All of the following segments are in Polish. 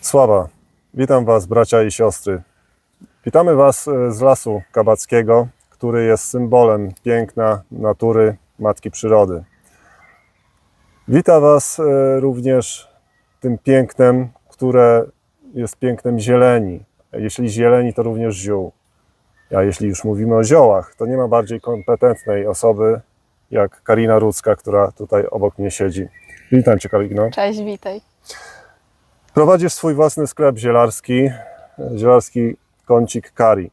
Sława, witam Was, bracia i siostry. Witamy Was e, z lasu kabackiego, który jest symbolem piękna natury Matki Przyrody. Wita Was e, również tym pięknem, które jest pięknem zieleni. Jeśli zieleni, to również ziół. A jeśli już mówimy o ziołach, to nie ma bardziej kompetentnej osoby jak Karina Rudzka, która tutaj obok mnie siedzi. Witam Cię, Karino. Cześć, witaj. Prowadzisz swój własny sklep zielarski, zielarski kącik Kari.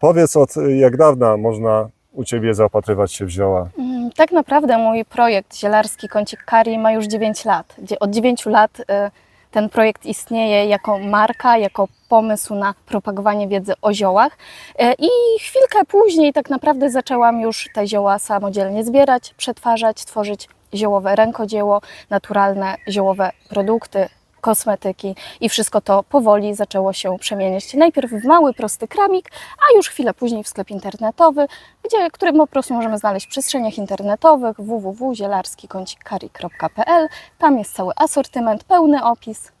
Powiedz, od jak dawna można u Ciebie zaopatrywać się w zioła? Mm, Tak naprawdę mój projekt Zielarski Kącik Kari ma już 9 lat. Od 9 lat y, ten projekt istnieje jako marka, jako pomysł na propagowanie wiedzy o ziołach. Y, I chwilkę później tak naprawdę zaczęłam już te zioła samodzielnie zbierać, przetwarzać, tworzyć ziołowe rękodzieło, naturalne ziołowe produkty, kosmetyki i wszystko to powoli zaczęło się przemieniać najpierw w mały, prosty kramik, a już chwilę później w sklep internetowy, gdzie, który po prostu możemy znaleźć w przestrzeniach internetowych www.zielarskikącikkari.pl. Tam jest cały asortyment, pełny opis.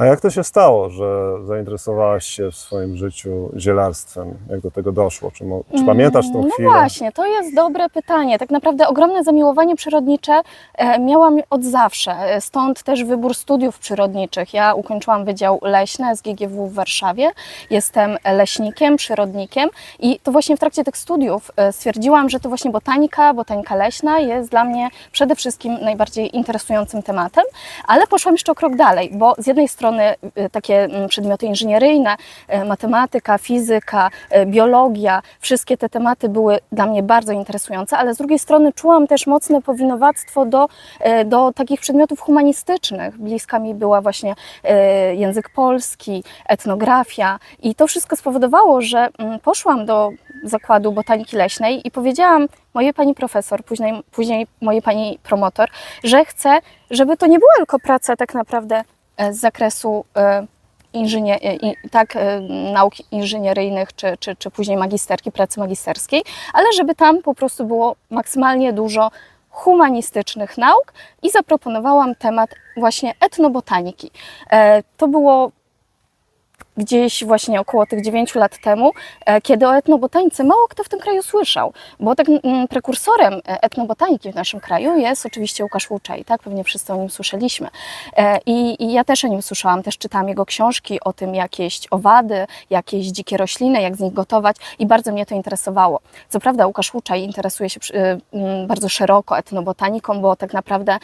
A jak to się stało, że zainteresowałaś się w swoim życiu zielarstwem? Jak do tego doszło? Czy, mo- czy pamiętasz tą no chwilę? właśnie, to jest dobre pytanie. Tak naprawdę ogromne zamiłowanie przyrodnicze e, miałam od zawsze. E, Stąd też wybór studiów przyrodniczych. Ja ukończyłam Wydział Leśny SGGW w Warszawie. Jestem leśnikiem, przyrodnikiem i to właśnie w trakcie tych studiów e, stwierdziłam, że to właśnie botanika, botanika leśna jest dla mnie przede wszystkim najbardziej interesującym tematem, ale poszłam jeszcze o krok dalej, bo z jednej strony e, takie mm, przedmioty inżynieryjne, e, matematyka, fizyka, e, biologia, wszystkie te tematy były dla mnie bardzo interesujące, ale z drugiej strony czułam też mocne powinowactwo do, e, do takich przedmiotów humanistycznych. Bliska mi była właśnie język polski, etnografia i to wszystko spowodowało, że mm, poszłam do zakładu botaniki leśnej i powiedziałam mojej pani profesor, później, później mojej pani promotor, że chcę, żeby to nie była tylko praca tak naprawdę z zakresu e, inżynie, e, tak, e, nauk inżynieryjnych, czy, czy, czy później magisterki, pracy magisterskiej, ale żeby tam po prostu było maksymalnie dużo humanistycznych nauk i zaproponowałam temat właśnie etnobotaniki. E, To było gdzieś właśnie około tych 9 lat temu, e, kiedy o etnobotanice mało kto w tym kraju słyszał, bo tak mm, prekursorem e, etnobotaniki w naszym kraju jest oczywiście Łukasz Łuczej, tak? Pewnie wszyscy o nim słyszeliśmy. E, I, I ja też o nim słyszałam, też czytałam jego książki o tym, jak jeść owady, jak jeść dzikie rośliny, jak z nich gotować i bardzo mnie to interesowało. Co prawda Łukasz Łuczaj interesuje się bardzo szeroko etnobotaniką, bo tak naprawdę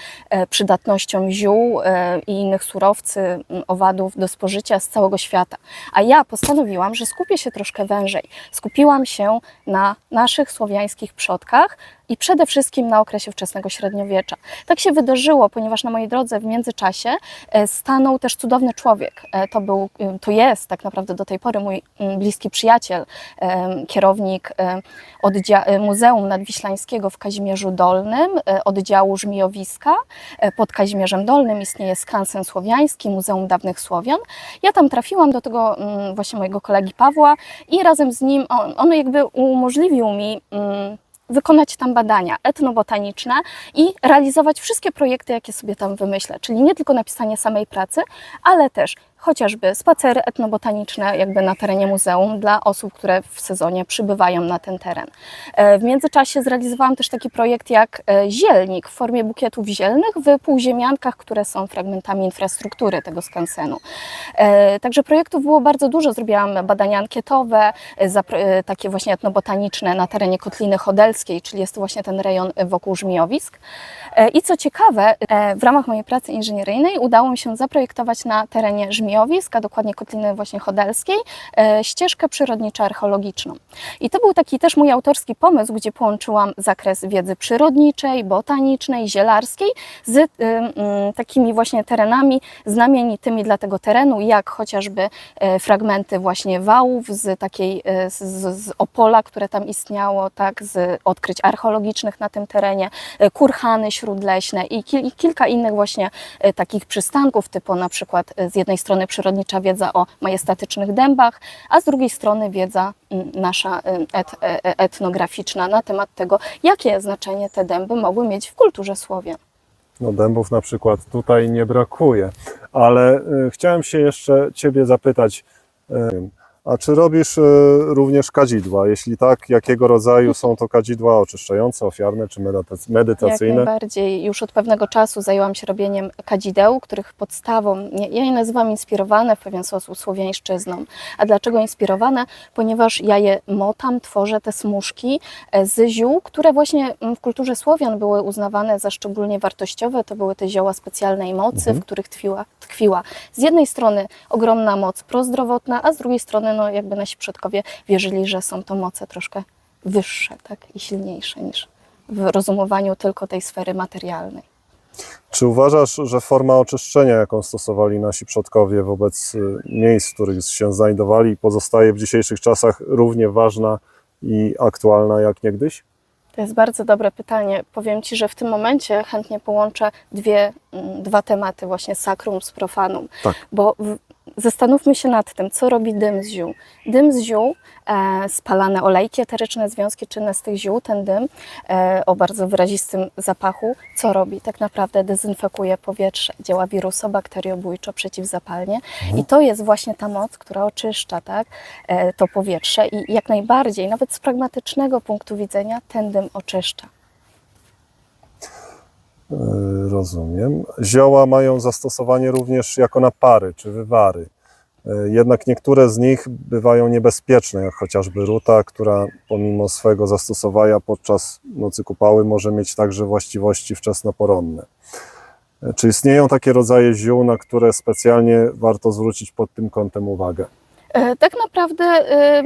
przydatnością ziół i innych surowcy, mm, owadów do spożycia z całego świata. A ja postanowiłam, że skupię się troszkę wężej. Skupiłam się na naszych słowiańskich przodkach i przede wszystkim na okresie wczesnego średniowiecza. Tak się wydarzyło, ponieważ na mojej drodze w międzyczasie e, stanął też cudowny człowiek. E, To był, e, to jest tak naprawdę do tej pory mój mm, bliski przyjaciel, kierownik Muzeum Nadwiślańskiego w Kazimierzu Dolnym, oddziału Żmijowiska. Pod Kazimierzem Dolnym istnieje skansen słowiański, Muzeum Dawnych Słowian. Ja tam trafiłam do tego mm, właśnie mojego kolegi Pawła i razem z nim on, on jakby umożliwił mi mm, wykonać tam badania etnobotaniczne i realizować wszystkie projekty, jakie sobie tam wymyślę. Czyli nie tylko napisanie samej pracy, ale też chociażby spacery etnobotaniczne jakby na terenie muzeum dla osób, które w sezonie przybywają na ten teren. E, W międzyczasie zrealizowałam też taki projekt jak e, zielnik w formie bukietów zielnych w półziemiankach, które są fragmentami infrastruktury tego skansenu. E, Także projektów było bardzo dużo. Zrobiłam badania ankietowe, takie właśnie etnobotaniczne na terenie Kotliny Chodelskiej, czyli jest to właśnie ten rejon wokół Żmijowisk. I co ciekawe, w ramach mojej pracy inżynieryjnej udało mi się zaprojektować na terenie Żmijowisk, a dokładnie Kotliny właśnie Chodelskiej, e, ścieżkę przyrodniczo-archeologiczną. I to był taki też mój autorski pomysł, gdzie połączyłam zakres wiedzy przyrodniczej, botanicznej, zielarskiej z y, mm, takimi właśnie terenami znamienitymi dla tego terenu, jak chociażby e, fragmenty właśnie wałów z takiej, e, z, z Opola, które tam istniało, tak, z odkryć archeologicznych na tym terenie, e, kurhany śródleśne i, kil, i kilka innych właśnie e, takich przystanków, typu na przykład e, z jednej strony przyrodnicza wiedza o majestatycznych dębach, a z drugiej strony wiedza mm, nasza y, et, e- etnograficzna na temat tego, jakie znaczenie te dęby mogły mieć w kulturze Słowian. No dębów na przykład tutaj nie brakuje, ale y, chciałem się jeszcze Ciebie zapytać, y, a czy robisz y, również kadzidła? Jeśli tak, jakiego rodzaju są to kadzidła oczyszczające, ofiarne czy medytac- Jak medytacyjne? najbardziej. Już od pewnego czasu zajęłam się robieniem kadzideł, których podstawą, ja je nazywam inspirowane w pewien sposób słowiańszczyzną. A dlaczego inspirowane? Ponieważ ja je motam, tworzę te smuszki e, z ziół, które właśnie mm, w kulturze Słowian były uznawane za szczególnie wartościowe. To były te zioła specjalnej mocy, Mhm. w których tkwiła, tkwiła z jednej strony ogromna moc prozdrowotna, a z drugiej strony no, jakby nasi przodkowie wierzyli, że są to moce troszkę wyższe tak, i silniejsze niż w rozumowaniu tylko tej sfery materialnej. Czy uważasz, że forma oczyszczenia, jaką stosowali nasi przodkowie wobec y, miejsc, w których się znajdowali, pozostaje w dzisiejszych czasach równie ważna i aktualna jak niegdyś? To jest bardzo dobre pytanie. Powiem Ci, że w tym momencie chętnie połączę dwie, mm, dwa tematy, właśnie sakrum z profanum. Tak. Bo zastanówmy się nad tym, co robi dym z ziół. Dym z ziół, e, spalane olejki eteryczne, związki czynne z tych ziół, ten dym e, o bardzo wyrazistym zapachu, co robi? Tak naprawdę dezynfekuje powietrze, działa wirusobakteriobójczo, przeciwzapalnie i to jest właśnie ta moc, która oczyszcza tak, e, to powietrze i jak najbardziej, nawet z pragmatycznego punktu widzenia, ten dym oczyszcza. Y, Rozumiem. Zioła mają zastosowanie również jako napary czy wywary. Y, Jednak niektóre z nich bywają niebezpieczne, jak chociażby ruta, która pomimo swego zastosowania podczas nocy kupały może mieć także właściwości wczesnoporonne. Y, Czy istnieją takie rodzaje ziół, na które specjalnie warto zwrócić pod tym kątem uwagę? E, Tak naprawdę e,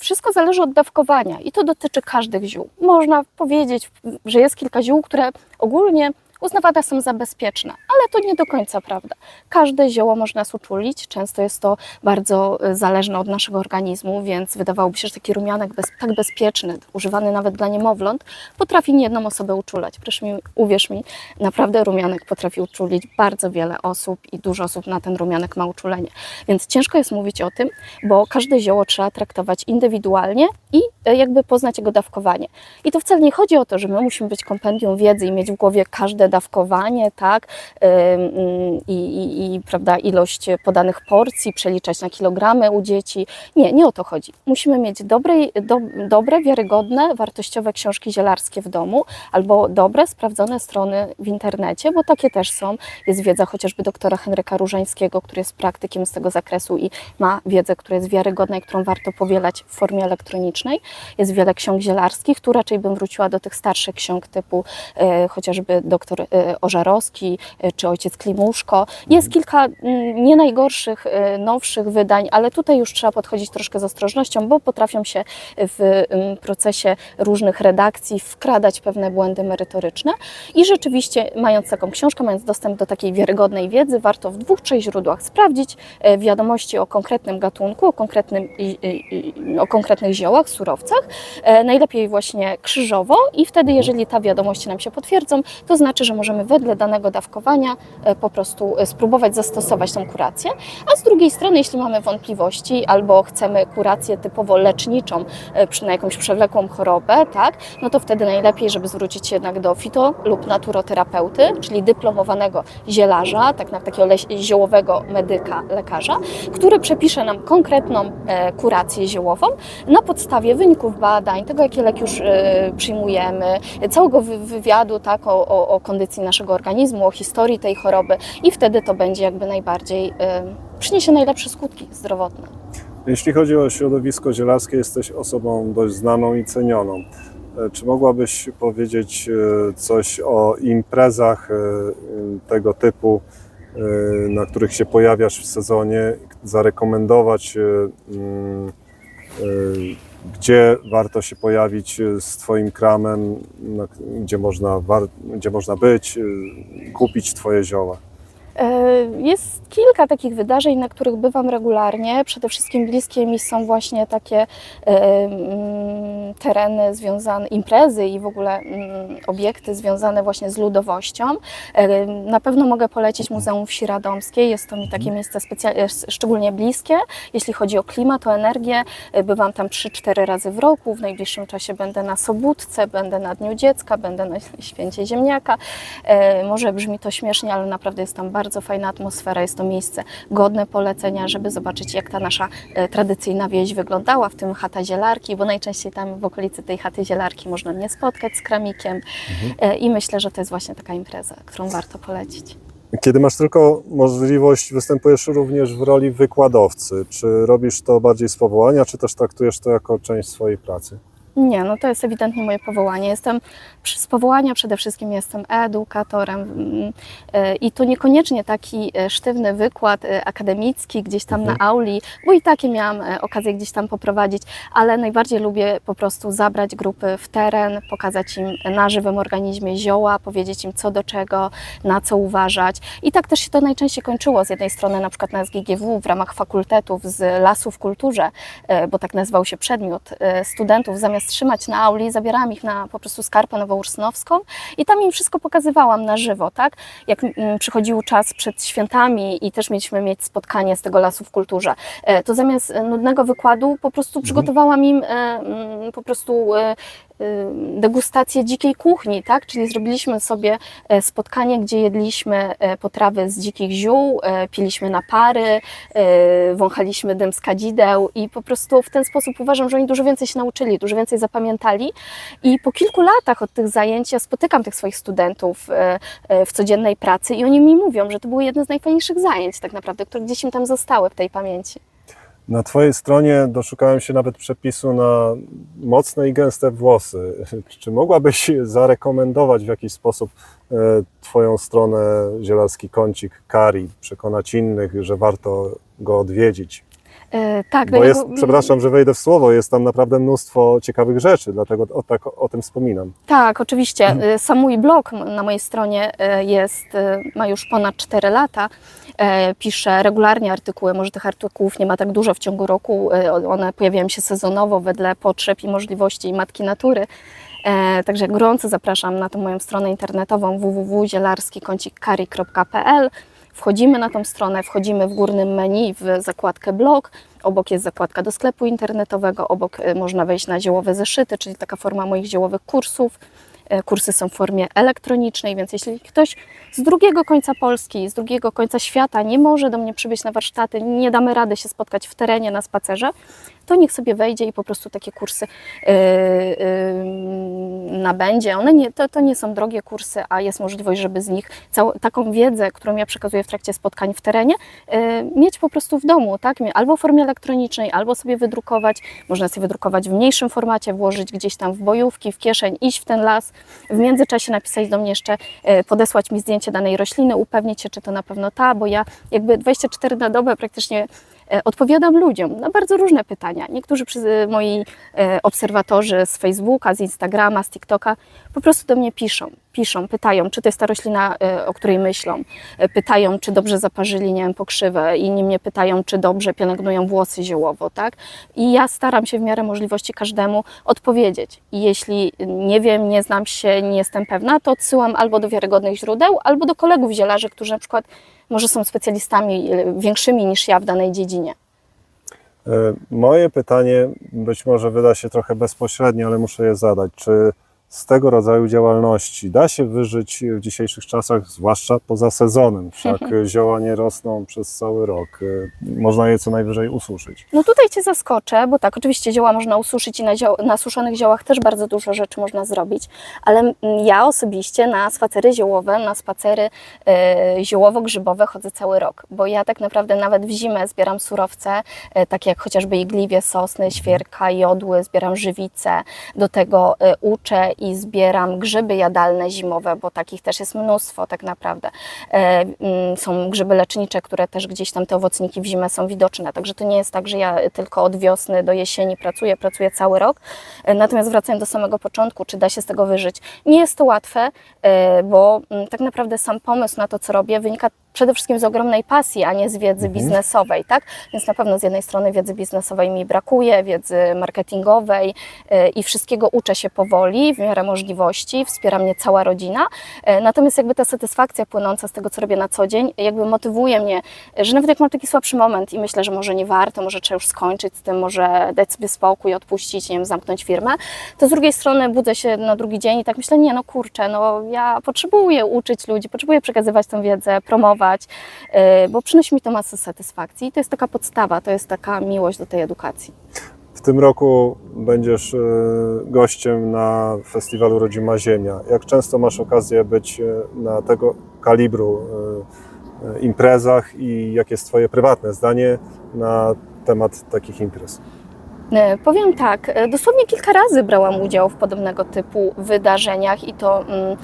wszystko zależy od dawkowania i to dotyczy każdych ziół. Można powiedzieć, że jest kilka ziół, które ogólnie uznawane są za bezpieczne, ale to nie do końca prawda. Każde zioło można nas uczulić, często jest to bardzo e, zależne od naszego organizmu, więc wydawałoby się, że taki rumianek bez, tak bezpieczny, używany nawet dla niemowląt, potrafi niejedną osobę uczulać. Proszę mi, uwierz mi, naprawdę rumianek potrafi uczulić bardzo wiele osób i dużo osób na ten rumianek ma uczulenie. Więc ciężko jest mówić o tym, bo każde zioło trzeba traktować indywidualnie i e, jakby poznać jego dawkowanie. I to wcale nie chodzi o to, że my musimy być kompendium wiedzy i mieć w głowie każde dawkowanie, tak, ym, i, i, i prawda, ilość podanych porcji, przeliczać na kilogramy u dzieci. Nie, nie o to chodzi. Musimy mieć dobrej, do, dobre, wiarygodne, wartościowe książki zielarskie w domu albo dobre, sprawdzone strony w internecie, bo takie też są. Jest wiedza chociażby doktora Henryka Różańskiego, który jest praktykiem z tego zakresu i ma wiedzę, która jest wiarygodna i którą warto powielać w formie elektronicznej. Jest wiele ksiąg zielarskich, tu raczej bym wróciła do tych starszych ksiąg typu e, chociażby doktor Ożarowski e, czy ojciec Klimuszko. Jest kilka mm, nie najgorszych, e, nowszych wydań, ale tutaj już trzeba podchodzić troszkę z ostrożnością, bo potrafią się w mm, procesie różnych redakcji wkradać pewne błędy merytoryczne. I rzeczywiście, mając taką książkę, mając dostęp do takiej wiarygodnej wiedzy, warto w dwóch, trzech źródłach sprawdzić wiadomości o konkretnym gatunku, o, konkretnym, o konkretnych ziołach, surowcach, najlepiej właśnie krzyżowo i wtedy, jeżeli te wiadomości nam się potwierdzą, to znaczy, że możemy wedle danego dawkowania e, po prostu e, spróbować zastosować tą kurację, a z drugiej strony, jeśli mamy wątpliwości albo chcemy kurację typowo leczniczą e, na jakąś przewlekłą chorobę, tak, no to wtedy najlepiej, żeby zwrócić się jednak do fito lub naturoterapeuty, czyli dyplomowanego zielarza, tak na takiego ziołowego medyka, lekarza, który przepisze nam konkretną kurację ziołową na podstawie wyników badań, tego jakie leki już przyjmujemy, całego wy- wywiadu tak, o, o, o kondycji naszego organizmu, o historii tej choroby i wtedy to będzie jakby najbardziej, e, przyniesie najlepsze skutki zdrowotne. Jeśli chodzi o środowisko zielarskie, jesteś osobą dość znaną i cenioną. E, Czy mogłabyś powiedzieć e, coś o imprezach e, tego typu, na których się pojawiasz w sezonie, zarekomendować, mm, gdzie warto się pojawić e, z Twoim kramem, na- gdzie można, gdzie można być, e, kupić Twoje zioła? E, Jest kilka takich wydarzeń, na których bywam regularnie. Przede wszystkim bliskie mi są właśnie takie e, mm, tereny związane, imprezy i w ogóle mm, obiekty związane właśnie z ludowością. E, Na pewno mogę polecić Muzeum Wsi Radomskiej. Jest to mi takie miejsce specja- e, szczególnie bliskie, jeśli chodzi o klimat, o energię. Bywam tam 3-4 razy w roku. W najbliższym czasie będę na Sobótce, będę na Dniu Dziecka, będę na Święcie Ziemniaka. Może brzmi to śmiesznie, ale naprawdę jest tam bardzo fajna atmosfera. Jest to miejsce godne polecenia, żeby zobaczyć, jak ta nasza e, tradycyjna wieś wyglądała, w tym chata zielarki, bo najczęściej tam w okolicy tej chaty zielarki można mnie spotkać z kramikiem. E, I myślę, że to jest właśnie taka impreza, którą warto polecić. Kiedy masz tylko możliwość, występujesz również w roli wykładowcy. Czy robisz to bardziej z powołania, czy też traktujesz to jako część swojej pracy? Nie, no to jest ewidentnie moje powołanie. Jestem z powołania przede wszystkim jestem edukatorem mm, e, i to niekoniecznie taki e, sztywny wykład e, akademicki gdzieś tam Mhm. na auli, bo i takie miałam okazję gdzieś tam poprowadzić, ale najbardziej lubię po prostu zabrać grupy w teren, pokazać im na żywym organizmie zioła, powiedzieć im co do czego, na co uważać. I tak też się to najczęściej kończyło. Z jednej strony na przykład na SGGW w ramach fakultetów z lasu w kulturze, bo tak nazywał się przedmiot, studentów zamiast trzymać na auli, zabierałam ich na po prostu skarpę nowoursnowską i tam im wszystko pokazywałam na żywo, tak? Jak mm, przychodził czas przed świętami i też mieliśmy mieć spotkanie z tego lasu w kulturze, e, to zamiast nudnego wykładu po prostu przygotowałam im e, mm, po prostu e, degustację dzikiej kuchni, tak? Czyli zrobiliśmy sobie e, spotkanie, gdzie jedliśmy e, potrawy z dzikich ziół, e, piliśmy napary, wąchaliśmy dym z kadzideł i po prostu w ten sposób uważam, że oni dużo więcej się nauczyli, dużo więcej zapamiętali i po kilku latach od tych zajęć ja spotykam tych swoich studentów w codziennej pracy i oni mi mówią, że to były jedne z najfajniejszych zajęć tak naprawdę, które gdzieś im tam zostały w tej pamięci. Na Twojej stronie doszukałem się nawet przepisu na mocne i gęste włosy. Czy mogłabyś zarekomendować w jakiś sposób e, Twoją stronę Zielarski Kącik Kari, przekonać innych, że warto go odwiedzić? E, Tak, Bo do jest, niego- przepraszam, że wejdę w słowo, jest tam naprawdę mnóstwo ciekawych rzeczy, dlatego o, tak o tym wspominam. Tak, oczywiście. Y, Sam mój blog na mojej stronie y, jest, ma już ponad 4 lata. E, Piszę regularnie artykuły, może tych artykułów nie ma tak dużo w ciągu roku. One pojawiają się sezonowo wedle potrzeb i możliwości Matki Natury. E, Także gorąco zapraszam na tę moją stronę internetową www.zielarskikącikkari.pl. Wchodzimy na tą stronę, wchodzimy w górnym menu w zakładkę blog. Obok jest zakładka do sklepu internetowego, obok y, można wejść na ziołowe zeszyty, czyli taka forma moich ziołowych kursów. E, Kursy są w formie elektronicznej, więc jeśli ktoś z drugiego końca Polski, z drugiego końca świata nie może do mnie przybyć na warsztaty, nie damy rady się spotkać w terenie na spacerze, to niech sobie wejdzie i po prostu takie kursy yy, yy, nabędzie. One nie, to, to nie są drogie kursy, a jest możliwość, żeby z nich całą, taką wiedzę, którą ja przekazuję w trakcie spotkań w terenie, yy, mieć po prostu w domu, tak? albo w formie elektronicznej, albo sobie wydrukować. Można sobie wydrukować w mniejszym formacie, włożyć gdzieś tam w bojówki, w kieszeń, iść w ten las. W międzyczasie napisać do mnie jeszcze, yy, podesłać mi zdjęcie danej rośliny, upewnić się, czy to na pewno ta, bo ja jakby 24 na dobę praktycznie e, odpowiadam ludziom na bardzo różne pytania. Niektórzy przy, moi e, obserwatorzy z Facebooka, z Instagrama, z TikToka po prostu do mnie piszą. Piszą, pytają, czy to jest ta roślina, e, o której myślą. E, Pytają, czy dobrze zaparzyli, nie wiem, pokrzywę. Inni mnie pytają, czy dobrze pielęgnują włosy ziołowo, tak? I ja staram się w miarę możliwości każdemu odpowiedzieć. I jeśli nie wiem, nie znam się, nie jestem pewna, to odsyłam albo do wiarygodnych źródeł, albo do kolegów zielarzy, którzy na przykład może są specjalistami e, większymi niż ja w danej dziedzinie. E, Moje pytanie być może wyda się trochę bezpośrednie, ale muszę je zadać. Czy z tego rodzaju działalności da się wyżyć w dzisiejszych czasach, zwłaszcza poza sezonem? Wszak zioła nie rosną przez cały rok. Można je co najwyżej ususzyć. No tutaj Cię zaskoczę, bo tak, oczywiście zioła można ususzyć i na, na suszonych ziołach też bardzo dużo rzeczy można zrobić, ale ja osobiście na spacery ziołowe, na spacery e, ziołowo-grzybowe chodzę cały rok, bo ja tak naprawdę nawet w zimę zbieram surowce, e, takie jak chociażby igliwie, sosny, świerka, jodły, zbieram żywicę, do tego e, uczę i zbieram grzyby jadalne zimowe, bo takich też jest mnóstwo tak naprawdę. E, mm, Są grzyby lecznicze, które też gdzieś tam te owocniki w zimę są widoczne, także to nie jest tak, że ja tylko od wiosny do jesieni pracuję, pracuję cały rok. E, Natomiast wracając do samego początku, czy da się z tego wyżyć? Nie jest to łatwe, e, bo mm, tak naprawdę sam pomysł na to, co robię, wynika przede wszystkim z ogromnej pasji, a nie z wiedzy Mhm. biznesowej, tak? Więc na pewno z jednej strony wiedzy biznesowej mi brakuje, wiedzy marketingowej e, i wszystkiego uczę się powoli, w miarę możliwości, wspiera mnie cała rodzina. E, Natomiast jakby ta satysfakcja płynąca z tego, co robię na co dzień, jakby motywuje mnie, że nawet jak mam taki słabszy moment i myślę, że może nie warto, może trzeba już skończyć z tym, może dać sobie spokój, odpuścić, nie wiem, zamknąć firmę, to z drugiej strony budzę się na drugi dzień i tak myślę, nie no kurczę, no ja potrzebuję uczyć ludzi, potrzebuję przekazywać tę wiedzę, promować, yy, bo przynosi mi to masę satysfakcji i to jest taka podstawa, to jest taka miłość do tej edukacji. W tym roku będziesz e, gościem na festiwalu Rodzima Ziemia. Jak często masz okazję być e, na tego kalibru e, e, imprezach i jakie jest Twoje prywatne zdanie na temat takich imprez? E, Powiem tak, e, dosłownie kilka razy brałam udział w podobnego typu wydarzeniach i to mm,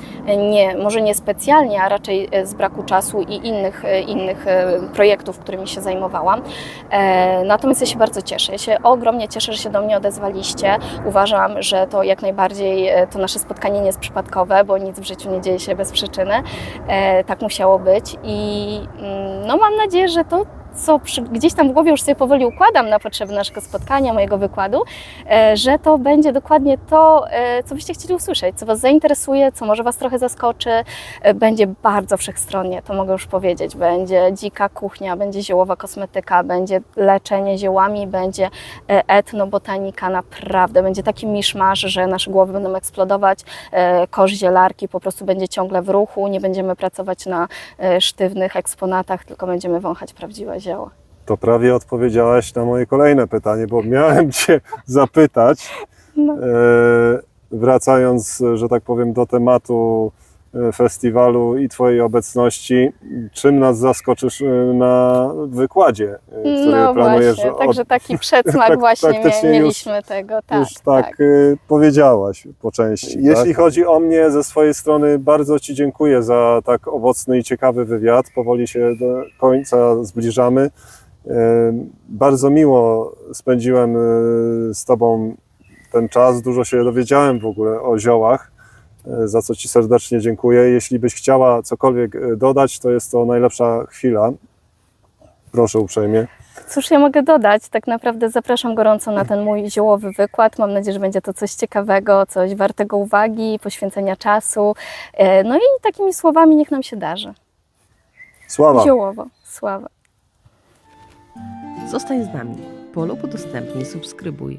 nie, może nie specjalnie, a raczej e, z braku czasu i innych, innych projektów, którymi się zajmowałam. Natomiast ja się bardzo cieszę. Ja się ogromnie cieszę, że się do mnie odezwaliście. Uważam, że to jak najbardziej to nasze spotkanie nie jest przypadkowe, bo nic w życiu nie dzieje się bez przyczyny. Tak musiało być i mm, no, mam nadzieję, że to co przy, gdzieś tam w głowie już sobie powoli układam na potrzeby naszego spotkania, mojego wykładu, e, że to będzie dokładnie to, e, co byście chcieli usłyszeć, co Was zainteresuje, co może Was trochę zaskoczy. E, Będzie bardzo wszechstronnie, to mogę już powiedzieć. Będzie dzika kuchnia, będzie ziołowa kosmetyka, będzie leczenie ziołami, będzie etnobotanika, naprawdę. Będzie taki miszmasz, że nasze głowy będą eksplodować. Kosz zielarki po prostu będzie ciągle w ruchu, nie będziemy pracować na sztywnych eksponatach, tylko będziemy wąchać prawdziwe zioła. To prawie odpowiedziałaś na moje kolejne pytanie, bo miałem Cię zapytać, No. e, wracając, że tak powiem, do tematu festiwalu i Twojej obecności, czym nas zaskoczysz e, na wykładzie, e, który No planujesz właśnie, od- także taki przedsmak Tak właśnie praktycznie mie- już- mieliśmy tego, tak, już tak, tak. powiedziałaś po części. Jeśli chodzi o mnie, ze swojej strony bardzo Ci dziękuję za tak owocny i ciekawy wywiad. Powoli się do końca zbliżamy. Bardzo miło spędziłem z Tobą ten czas. Dużo się dowiedziałem w ogóle o ziołach, za co Ci serdecznie dziękuję. Jeśli byś chciała cokolwiek y, dodać, to jest to najlepsza chwila. Proszę uprzejmie. Cóż ja mogę dodać? Tak naprawdę zapraszam gorąco na ten mój ziołowy wykład. Mam nadzieję, że będzie to coś ciekawego, coś wartego uwagi, poświęcenia czasu. E, No i takimi słowami niech nam się darzy. Sława! Ziołowo, sława. Zostań z nami. Polup, udostępnij, subskrybuj.